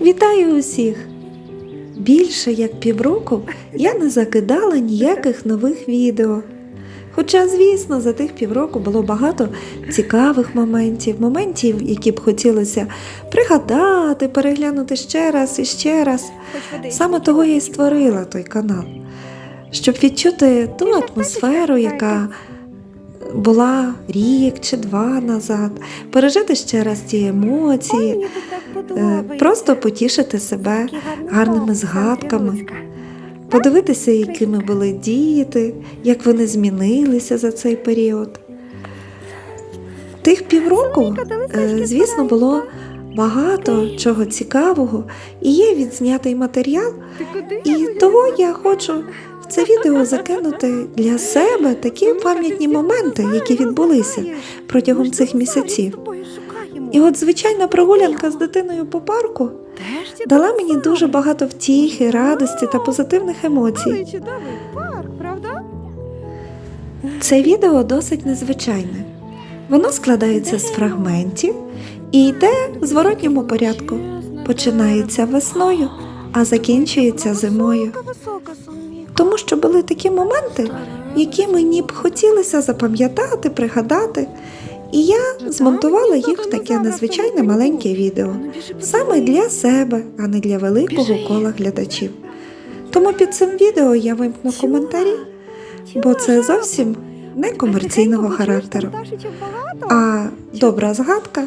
Вітаю усіх! Більше як півроку я не закидала ніяких нових відео. Хоча, звісно, за тих півроку було багато цікавих моментів, моментів, які б хотілося пригадати, переглянути ще раз і ще раз. Саме того я і створила той канал, щоб відчути ту атмосферу, яка була рік чи два назад, пережити ще раз ті емоції, просто потішити себе гарними згадками, подивитися, якими були діти, як вони змінилися за цей період. Тих півроку, е, звісно, було багато чого цікавого, і є відзнятий матеріал, і того я хочу це відео закинути для себе такі пам'ятні моменти, які відбулися протягом цих місяців. І от звичайна прогулянка з дитиною по парку дала мені дуже багато втіхи, радості та позитивних емоцій. чудовий парк, правда? Це відео досить незвичайне. Воно складається з фрагментів і йде в зворотньому порядку. Починається весною, а закінчується зимою. Тому що були такі моменти, які мені б хотілося запам'ятати, пригадати. І я змонтувала їх в таке незвичайне маленьке відео. Саме для себе, а не для великого кола глядачів. Тому під цим відео я вимкну коментарі, бо це зовсім не комерційного характеру, а добра згадка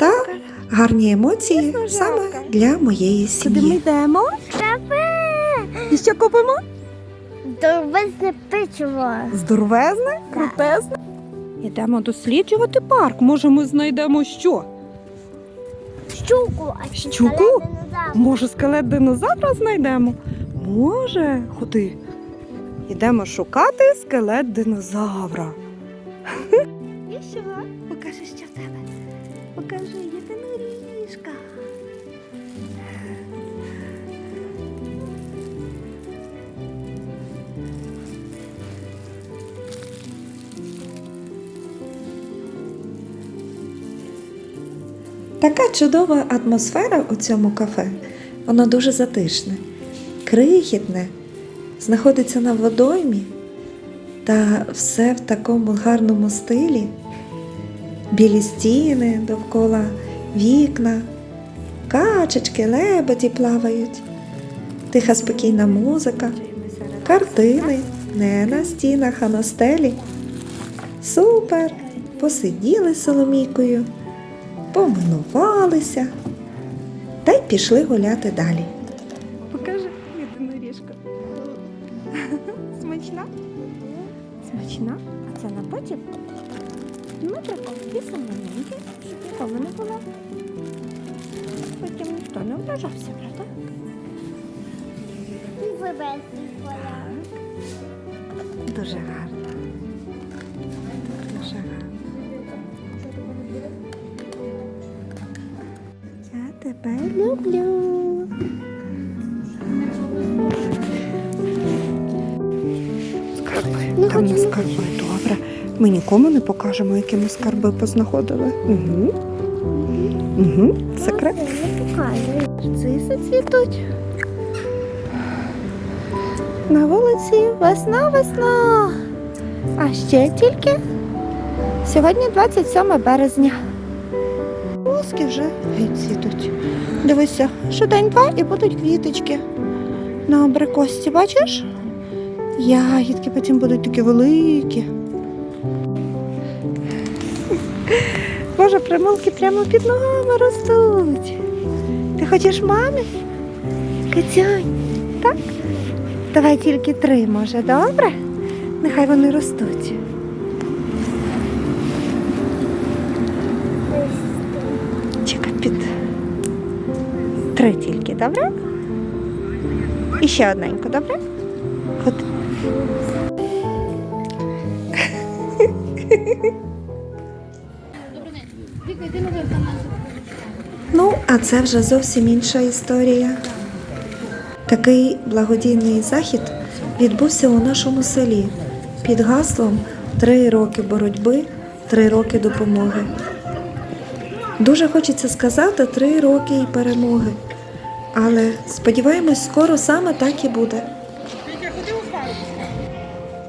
та гарні емоції саме для моєї Куди ми сім'ї. йдемо? І що купимо? Довезне печиво. Здоровезне, крутезне. Йдемо досліджувати парк. Може, ми знайдемо що? Щуку. А Щуку? Може, скелет динозавра знайдемо? Може, ходи. Йдемо шукати скелет динозавра. І що? Покажи, що в тебе. Покажи, Така чудова атмосфера у цьому кафе. Воно дуже затишне, крихітне, знаходиться на водоймі та все в такому гарному стилі. Білі стіни довкола вікна, качечки, лебеді плавають, тиха спокійна музика, картини не на стінах, а на стелі. Супер! Посиділи з Соломійкою помилувалися та й пішли гуляти далі. Покажи, єдиноріжка. Смачна? Смачна? А це на потім? Дмитрико, ті саменькі, щоб нікому не було. Потім ніхто не ображався, правда? І вивезли поля. Дуже гарно. Тебе люблю. Скарби. Ну, Там не скарби, добре. Ми нікому не покажемо, які ми скарби познаходили. Угу. Угу. Секрет. Показує. Нарциси цвітуть. На вулиці весна, весна. А ще тільки сьогодні 27 березня. Волоски вже геть цвітуть. Дивися, день-два і будуть квіточки. На абрикосці, бачиш? Ягідки потім будуть такі великі. Боже, примулки прямо під ногами ростуть. Ти хочеш мамі? Кицянь, так? Давай тільки три, може, добре? Нехай вони ростуть. Три добре? І ще одненько, добре? От. Ну, а це вже зовсім інша історія. Такий благодійний захід відбувся у нашому селі під гаслом Три роки боротьби, три роки допомоги. Дуже хочеться сказати три роки і перемоги. Але сподіваємось, скоро саме так і буде.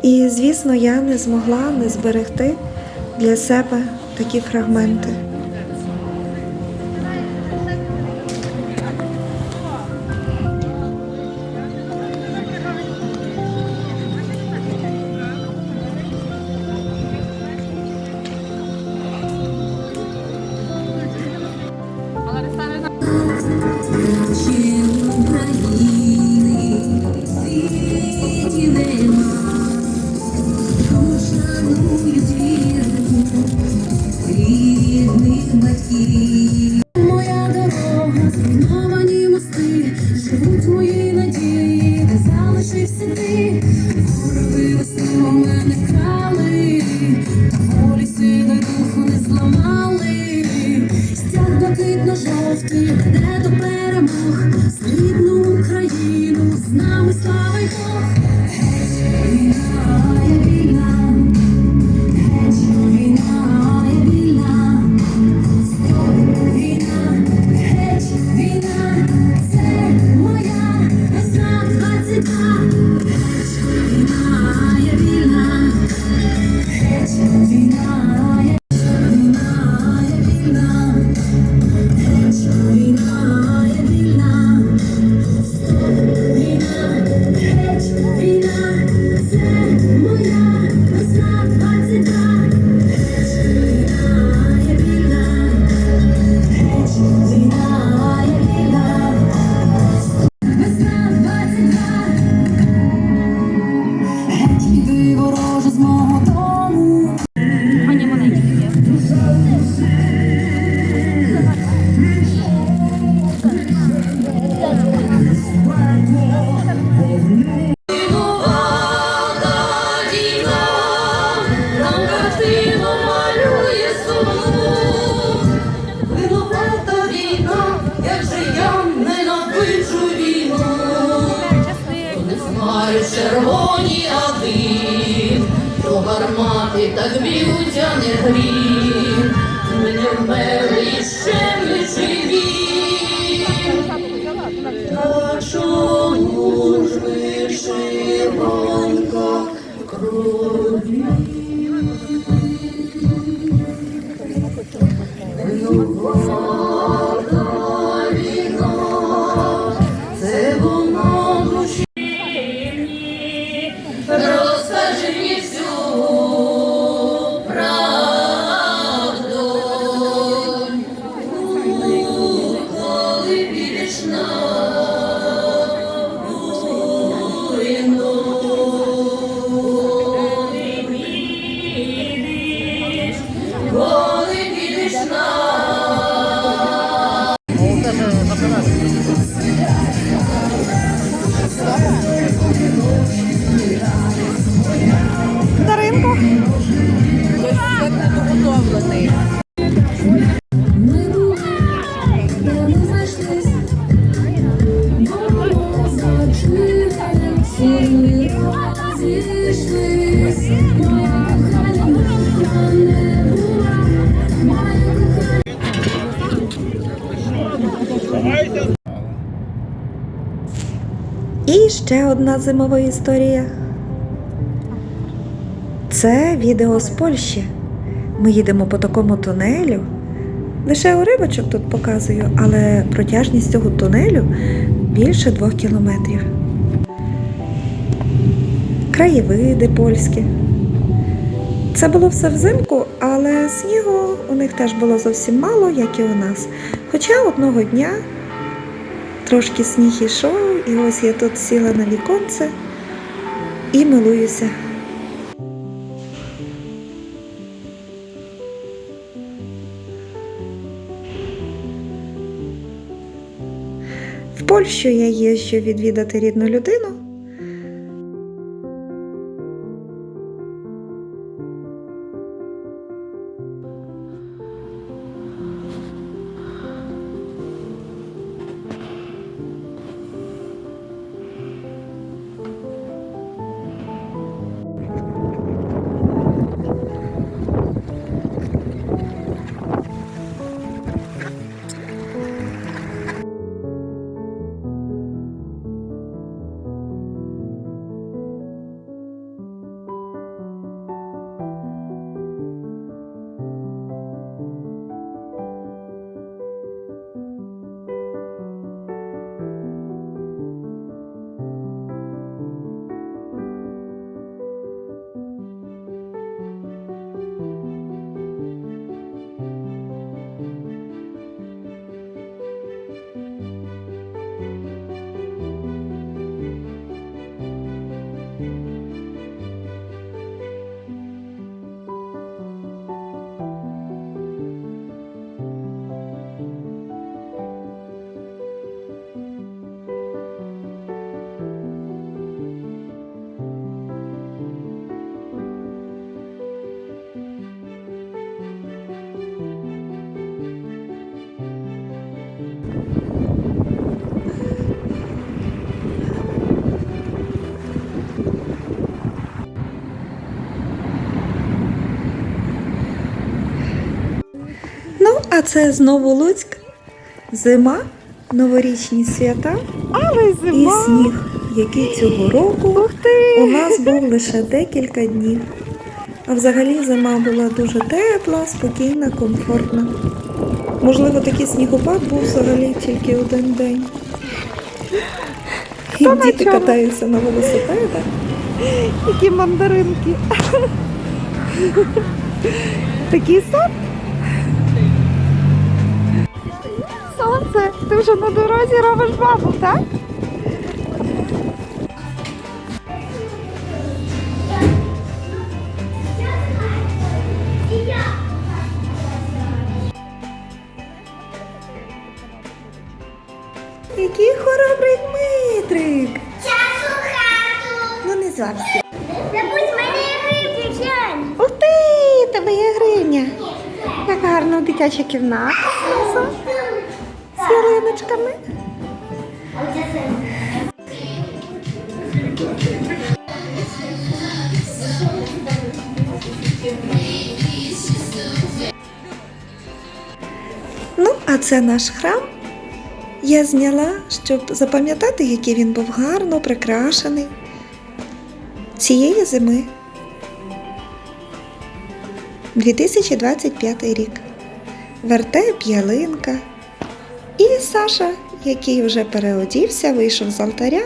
І, звісно, я не змогла не зберегти для себе такі фрагменти. Не грім. Ми не вмерли 哦这是 ще одна зимова історія. Це відео з Польщі. Ми їдемо по такому тунелю. Лише уривочок тут показую, але протяжність цього тунелю більше двох кілометрів. Краєвиди польські. Це було все взимку, але снігу у них теж було зовсім мало, як і у нас. Хоча одного дня Трошки сніг ішов, і ось я тут сіла на віконце і милуюся. В Польщу я їжджу відвідати рідну людину. Це знову Луцьк, зима, новорічні свята Але і сніг, який цього року Ух ти! у нас був лише декілька днів. А взагалі зима була дуже тепла, спокійна, комфортна. Можливо, такий снігопад був взагалі тільки один день. І на діти чому? катаються на велосипедах. Які мандаринки. Такий сон. Ти вже на дорозі робиш бабу, так? Який хоробрий Дмитрик! Часу хату. Ну не завжди. Забудь мене. Ух ти, тебе є гривня. Як гарно дитяча кімната. Ялиночками. Ну, а це наш храм. Я зняла, щоб запам'ятати, який він був гарно прикрашений цієї зими. 2025 рік. Вертеп, ялинка. І Саша, який вже переодівся, вийшов з алтаря,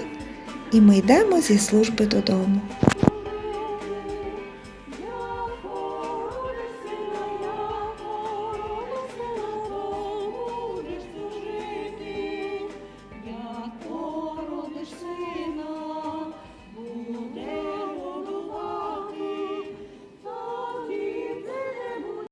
і ми йдемо зі служби додому.